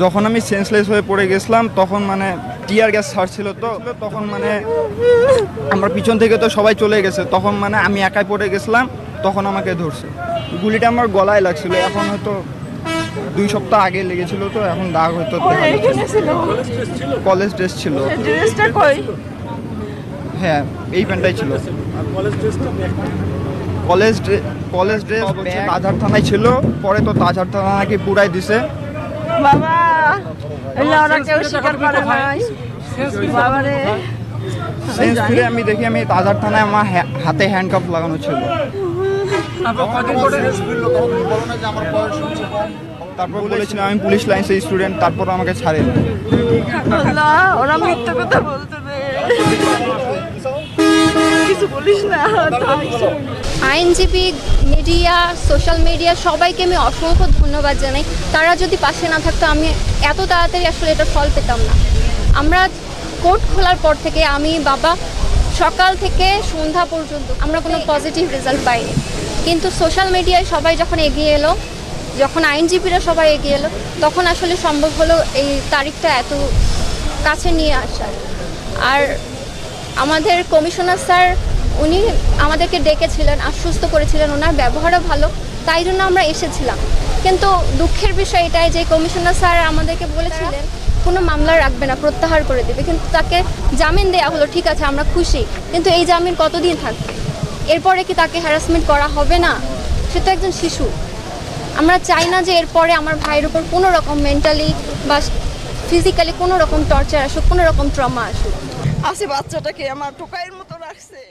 যখন আমি সেন্সলেস হয়ে পড়ে গেছিলাম তখন মানে টিয়ার গ্যাস ছাড়ছিল তো তখন মানে আমার পিছন থেকে তো সবাই চলে গেছে তখন মানে আমি একাই পড়ে গেছিলাম তখন আমাকে ধরছে। গুলিটা আমার গলায় লাগছিল এখন হয়তো দুই সপ্তাহ আগে লেগেছিল তো এখন দাগ হয়তো কলেজ ড্রেস ছিল? হ্যাঁ এই প্যান্টটাই ছিল। কলেজ কলেজ কলেজ ড্রেস হচ্ছে তাজহার থানায় ছিল পরে তো তাজহার থানা নাকি পুরাই দিছে। বাবা ওরা কেউ স্বীকার করে নাই। বাবা রে। সেন্স ফিরে আমি দেখি আমি তাজার থানায় আমার হাতে হ্যান্ডকাপ লাগানো ছিল। তারপর বলেছিলাম আমি পুলিশ লাইন্সের স্টুডেন্ট তারপর আমাকে ছাড়ে। আল্লাহ ওরা মিথ্যা কথা বলতে রে কিছু বলিস না আইনজীবী, মিডিয়া, সোশ্যাল মিডিয়া, সবাইকে আমি অসংখ্য ধন্যবাদ জানাই। তারা যদি পাশে না থাকতো, আমি এত তাড়াতাড়ি আসলে এটা ফল পেতাম না। আমরা কোর্ট খোলার পর থেকে আমি, বাবা, সকাল থেকে সন্ধ্যা পর্যন্ত আমরা কোনো পজিটিভ রেজাল্ট পাইনি। কিন্তু সোশ্যাল মিডিয়ায় সবাই যখন এগিয়ে এলো, যখন আইনজীবীরা সবাই এগিয়ে এলো, তখন আসলে সম্ভব হলো এই তারিখটা এত কাছে নিয়ে আসার। আর আমাদের কমিশনার স্যার, উনি আমাদেরকে ডেকেছিলেন, আশ্বস্ত করেছিলেন ওনার ব্যবহারও ভালো, তাই জন্য আমরা এসেছিলাম। কিন্তু দুঃখের বিষয় এটাই যে কমিশনার স্যার আমাদেরকে বলেছিলেন, কোনো মামলা রাখবে না, প্রত্যাহার করে দেবে। কিন্তু তাকে জামিন দেওয়া হলো, ঠিক আছে, আমরা খুশি, কিন্তু এই জামিন কতদিন থাকবে এরপরে কি তাকে হ্যারাসমেন্ট করা হবে না? সে তো একজন শিশু। আমরা চাই না যে এরপরে আমার ভাইয়ের উপর কোনো রকম মেন্টালি বা ফিজিক্যালি কোনো রকম টর্চার আসুক, কোনো রকম ট্রমা আসুক। আছে বাচ্চাটাকে আমার টোকাইয়ের মতো রাখছে।